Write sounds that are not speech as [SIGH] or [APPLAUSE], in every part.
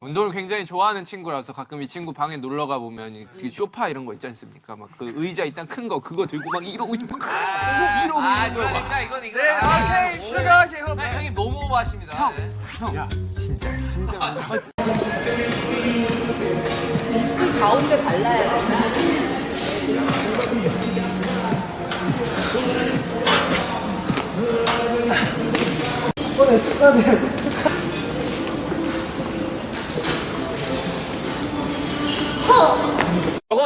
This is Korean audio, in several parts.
운동을 굉장히 좋아하는 친구라서 가끔 이 친구 방에 놀러 가 보면 이 쇼파 이런 거 있지 않습니까? 막 그 의자 있단 큰 거 그거 들고 막 이러고 막 이러고 아, 거야. 막. 누나입니다. 이건 이거. 네, 아, 오케이, 슈가. 아, 형님 너무 오버하십니다. 형. [LAUGHS] 가운데 발라야 돼.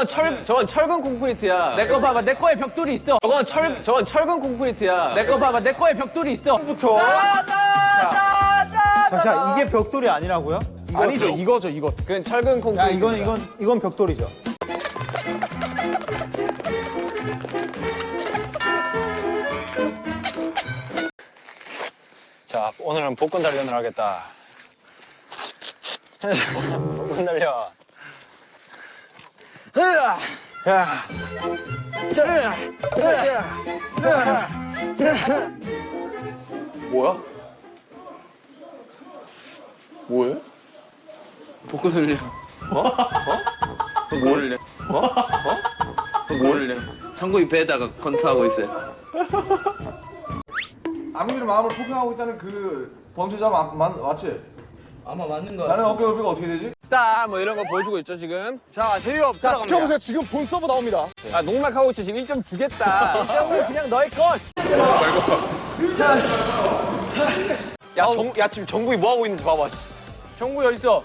저건 철 저건 철근 콘크리트야. 내 거 봐봐. 내 거에 벽돌이 있어. 저건 철 저건 철근 콘크리트야. 내 거 봐봐. 내 거에 벽돌이 있어. 잠시만 이게 벽돌이 아니라고요? 아니죠 이거죠 이거 그건 철근 콘크리트. 야 이건 이건 이건 벽돌이죠. 자 오늘은 복근 단련을 하겠다 [LAUGHS] 복근 단련 야 뭐야? 뭐해? 복고 돌려. 어? 어? 뭐를래? 어? 어? 뭐를래? 창고이 배에다가 건투하고 있어요. 아미들 마음을 포기하고 있다는 그 범죄자 마, 마, 맞지? 아마 맞는 거 자네 어깨 넓이가 어떻게 되지? 따뭐 이런 거 보여주고 있죠 지금. 자 제이홉 자 지켜보세요 지금 본 서버 나옵니다 아 농락하고 있죠 지금 1점 주겠다. 1점은 그냥 너의 것. 야, 정, 야 지금 정국이 뭐 하고 있는지 봐봐 정구 여기 있어.